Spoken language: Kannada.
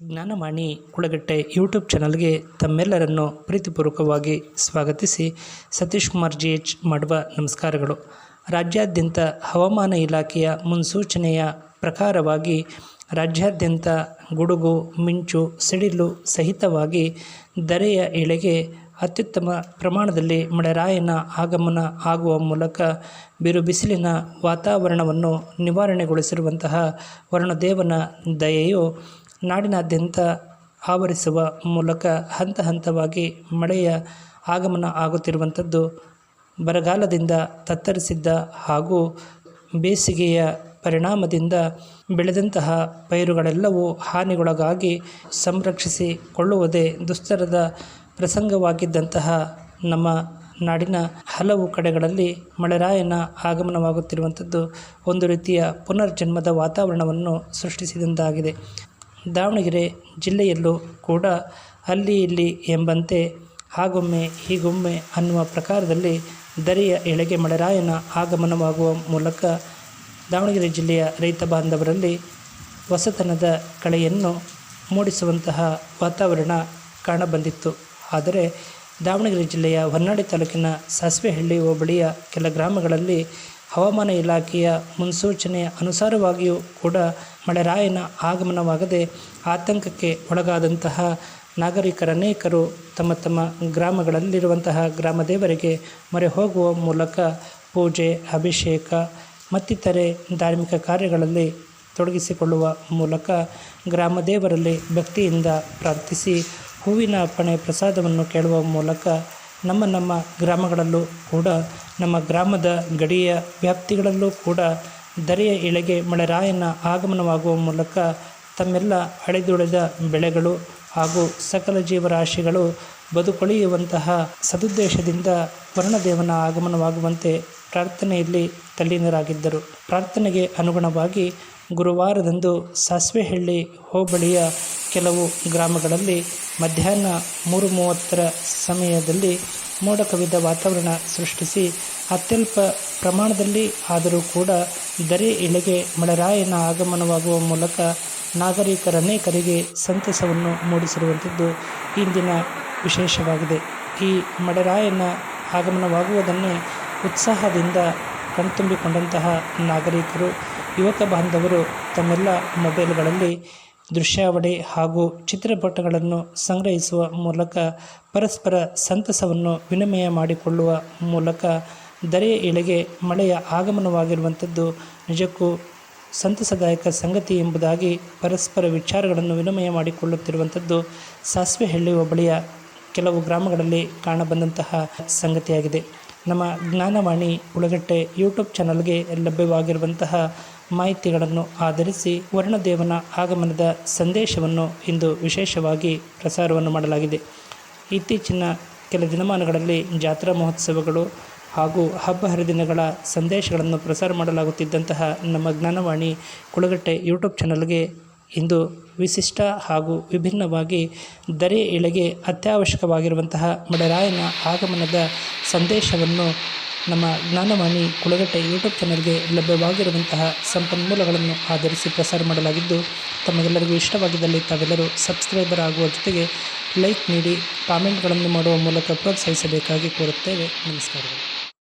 ಜ್ಞಾನವಾಣಿ ಕುಳಗಟ್ಟೆ ಯೂಟ್ಯೂಬ್ ಚಾನಲ್ಗೆ ತಮ್ಮೆಲ್ಲರನ್ನು ಪ್ರೀತಿಪೂರ್ವಕವಾಗಿ ಸ್ವಾಗತಿಸಿ ಸತೀಶ್ ಕುಮಾರ್ ಜಿ ಎಚ್ ಮಾಡುವ ನಮಸ್ಕಾರಗಳು. ರಾಜ್ಯಾದ್ಯಂತ ಹವಾಮಾನ ಇಲಾಖೆಯ ಮುನ್ಸೂಚನೆಯ ಪ್ರಕಾರವಾಗಿ ರಾಜ್ಯಾದ್ಯಂತ ಗುಡುಗು, ಮಿಂಚು, ಸಿಡಿಲು ಸಹಿತವಾಗಿ ದರೆಯ ಎಳೆಗೆ ಅತ್ಯುತ್ತಮ ಪ್ರಮಾಣದಲ್ಲಿ ಮಳೆರಾಯನ ಆಗಮನ ಆಗುವ ಮೂಲಕ ಬಿರು ಬಿಸಿಲಿನ ವಾತಾವರಣವನ್ನು ನಿವಾರಣೆಗೊಳಿಸಿರುವಂತಹ ವರುಣದೇವನ ದಯೆಯು ನಾಡಿನಾದ್ಯಂತ ಆವರಿಸುವ ಮೂಲಕ ಹಂತ ಹಂತವಾಗಿ ಮಳೆಯ ಆಗಮನ ಆಗುತ್ತಿರುವಂಥದ್ದು, ಬರಗಾಲದಿಂದ ತತ್ತರಿಸಿದ್ದ ಹಾಗೂ ಬೇಸಿಗೆಯ ಪರಿಣಾಮದಿಂದ ಬೆಳೆದಂತಹ ಪೈರುಗಳೆಲ್ಲವೂ ಹಾನಿಗೊಳಗಾಗಿ ಸಂರಕ್ಷಿಸಿಕೊಳ್ಳುವುದೇ ದುಸ್ತರದ ಪ್ರಸಂಗವಾಗಿದ್ದಂತಹ ನಮ್ಮ ನಾಡಿನ ಹಲವು ಕಡೆಗಳಲ್ಲಿ ಮಳೆರಾಯನ ಆಗಮನವಾಗುತ್ತಿರುವಂಥದ್ದು ಒಂದು ರೀತಿಯ ಪುನರ್ಜನ್ಮದ ವಾತಾವರಣವನ್ನು ಸೃಷ್ಟಿಸಿದಂತಾಗಿದೆ. ದಾವಣಗೆರೆ ಜಿಲ್ಲೆಯಲ್ಲೂ ಕೂಡ ಅಲ್ಲಿ ಇಲ್ಲಿ ಎಂಬಂತೆ ಹಾಗೊಮ್ಮೆ ಹೀಗೊಮ್ಮೆ ಅನ್ನುವ ಪ್ರಕಾರದಲ್ಲಿ ದರಿಯ ಎಳೆಗೆ ಮಳೆರಾಯನ ಆಗಮನವಾಗುವ ಮೂಲಕ ದಾವಣಗೆರೆ ಜಿಲ್ಲೆಯ ರೈತ ಬಾಂಧವರಲ್ಲಿ ಹೊಸತನದ ಕಳೆಯನ್ನು ಮೂಡಿಸುವಂತಹ ವಾತಾವರಣ ಕಾಣಬಂದಿತ್ತು. ಆದರೆ ದಾವಣಗೆರೆ ಜಿಲ್ಲೆಯ ಹೊನ್ನಾಳಿ ತಾಲೂಕಿನ ಸಾಸಿವೆಹಳ್ಳಿ ಹೋಬಳಿಯ ಕೆಲ ಗ್ರಾಮಗಳಲ್ಲಿ ಹವಾಮಾನ ಇಲಾಖೆಯ ಮುನ್ಸೂಚನೆಯ ಅನುಸಾರವಾಗಿಯೂ ಕೂಡ ಮಳೆರಾಯನ ಆಗಮನವಾಗದೆ ಆತಂಕಕ್ಕೆ ಒಳಗಾದಂತಹ ನಾಗರಿಕರನೇಕರು ತಮ್ಮ ತಮ್ಮ ಗ್ರಾಮಗಳಲ್ಲಿರುವಂತಹ ಗ್ರಾಮ ದೇವರಿಗೆ ಮೊರೆ ಹೋಗುವ ಮೂಲಕ ಪೂಜೆ, ಅಭಿಷೇಕ, ಮತ್ತಿತರೆ ಧಾರ್ಮಿಕ ಕಾರ್ಯಗಳಲ್ಲಿ ತೊಡಗಿಸಿಕೊಳ್ಳುವ ಮೂಲಕ ಗ್ರಾಮ ದೇವರಲ್ಲಿ ಭಕ್ತಿಯಿಂದ ಪ್ರಾರ್ಥಿಸಿ ಹೂವಿನ ಅರ್ಪಣೆ ಪ್ರಸಾದವನ್ನು ಕೇಳುವ ಮೂಲಕ ನಮ್ಮ ನಮ್ಮ ಗ್ರಾಮಗಳಲ್ಲೂ ಕೂಡ ನಮ್ಮ ಗ್ರಾಮದ ಗಡಿಯ ವ್ಯಾಪ್ತಿಗಳಲ್ಲೂ ಕೂಡ ದರೆಯ ಇಳೆಗೆ ಮಳೆರಾಯನ ಆಗಮನವಾಗುವ ಮೂಲಕ ತಮ್ಮೆಲ್ಲ ಅಳಿದುಳಿದ ಬೆಳೆಗಳು ಹಾಗೂ ಸಕಲ ಜೀವರಾಶಿಗಳು ಬದುಕೊಳಿಯುವಂತಹ ಸದುದ್ದೇಶದಿಂದ ವರ್ಣದೇವನ ಆಗಮನವಾಗುವಂತೆ ಪ್ರಾರ್ಥನೆಯಲ್ಲಿ ತಲ್ಲೀನರಾಗಿದ್ದರು. ಪ್ರಾರ್ಥನೆಗೆ ಅನುಗುಣವಾಗಿ ಗುರುವಾರದಂದು ಸಾಸ್ವೆಹಳ್ಳಿ ಹೋಬಳಿಯ ಕೆಲವು ಗ್ರಾಮಗಳಲ್ಲಿ ಮಧ್ಯಾಹ್ನ ಮೂರು ಮೂವತ್ತರ ಸಮಯದಲ್ಲಿ ಮೋಡ ಕವಿದ ವಾತಾವರಣ ಸೃಷ್ಟಿಸಿ ಅತ್ಯಲ್ಪ ಪ್ರಮಾಣದಲ್ಲಿ ಆದರೂ ಕೂಡ ದರೆ ಇಳೆಗೆ ಮಳೆರಾಯನ ಆಗಮನವಾಗುವ ಮೂಲಕ ನಾಗರಿಕರನೇಕರಿಗೆ ಸಂತಸವನ್ನು ಮೂಡಿಸಿರುವಂಥದ್ದು ಇಂದಿನ ವಿಶೇಷವಾಗಿದೆ. ಈ ಮಳೆರಾಯನ ಆಗಮನವಾಗುವುದನ್ನೇ ಉತ್ಸಾಹದಿಂದ ಕಣ್ತುಂಬಿಕೊಂಡಂತಹ ನಾಗರಿಕರು, ಯುವಕ ಬಾಂಧವರು ತಮ್ಮೆಲ್ಲ ಮೊಬೈಲ್ಗಳಲ್ಲಿ ದೃಶ್ಯಾವಳಿ ಹಾಗೂ ಚಿತ್ರಪಟಗಳನ್ನು ಸಂಗ್ರಹಿಸುವ ಮೂಲಕ ಪರಸ್ಪರ ಸಂತಸವನ್ನು ವಿನಿಮಯ ಮಾಡಿಕೊಳ್ಳುವ ಮೂಲಕ ದರೆಯ ಇಳೆಗೆ ಮಳೆಯ ಆಗಮನವಾಗಿರುವಂಥದ್ದು ನಿಜಕ್ಕೂ ಸಂತಸದಾಯಕ ಸಂಗತಿ ಎಂಬುದಾಗಿ ಪರಸ್ಪರ ವಿಚಾರಗಳನ್ನು ವಿನಿಮಯ ಮಾಡಿಕೊಳ್ಳುತ್ತಿರುವಂಥದ್ದು ಸಾಸಿವೆಹಳ್ಳಿ ಹೋಬಳಿಯ ಕೆಲವು ಗ್ರಾಮಗಳಲ್ಲಿ ಕಾಣಬಂದಂತಹ ಸಂಗತಿಯಾಗಿದೆ. ನಮ್ಮ ಜ್ಞಾನವಾಣಿ ಉಳಗಟ್ಟೆ ಯೂಟ್ಯೂಬ್ ಚಾನಲ್ಗೆ ಲಭ್ಯವಾಗಿರುವಂತಹ ಮಾಹಿತಿಗಳನ್ನು ಆಧರಿಸಿ ವರ್ಣದೇವನ ಆಗಮನದ ಸಂದೇಶವನ್ನು ಇಂದು ವಿಶೇಷವಾಗಿ ಪ್ರಸಾರವನ್ನು ಮಾಡಲಾಗಿದೆ. ಇತ್ತೀಚಿನ ಕೆಲ ದಿನಮಾನಗಳಲ್ಲಿ ಜಾತ್ರಾ ಮಹೋತ್ಸವಗಳು ಹಾಗೂ ಹಬ್ಬ ಹರಿದಿನಗಳ ಸಂದೇಶಗಳನ್ನು ಪ್ರಸಾರ ಮಾಡಲಾಗುತ್ತಿದ್ದಂತಹ ನಮ್ಮ ಜ್ಞಾನವಾಣಿ ಕುಳಗಟ್ಟೆ ಯೂಟ್ಯೂಬ್ ಚಾನಲ್ಗೆ ಇಂದು ವಿಶಿಷ್ಟ ಹಾಗೂ ವಿಭಿನ್ನವಾಗಿ ದರೆ ಇಳೆಗೆ ಅತ್ಯವಶ್ಯಕವಾಗಿರುವಂತಹ ಮಡರಾಯನ ಆಗಮನದ ಸಂದೇಶವನ್ನು ನಮ್ಮ ಜ್ಞಾನವಾಣಿ ಕುಳಗಟ್ಟೆ ಯೂಟ್ಯೂಬ್ ಚಾನಲ್ಗೆ ಲಭ್ಯವಾಗಿರುವಂತಹ ಸಂಪನ್ಮೂಲಗಳನ್ನು ಆಧರಿಸಿ ಪ್ರಸಾರ ಮಾಡಲಾಗಿದ್ದು, ತಮಗೆಲ್ಲರಿಗೂ ಇಷ್ಟವಾಗಿದ್ದಲ್ಲಿ ತಾವೆಲ್ಲರೂ ಸಬ್ಸ್ಕ್ರೈಬರ್ ಆಗುವ ಜೊತೆಗೆ ಲೈಕ್ ನೀಡಿ, ಕಾಮೆಂಟ್ಗಳನ್ನು ಮಾಡುವ ಮೂಲಕ ಪ್ರೋತ್ಸಾಹಿಸಬೇಕಾಗಿ ಕೋರುತ್ತೇವೆ. ನಮಸ್ಕಾರಗಳು.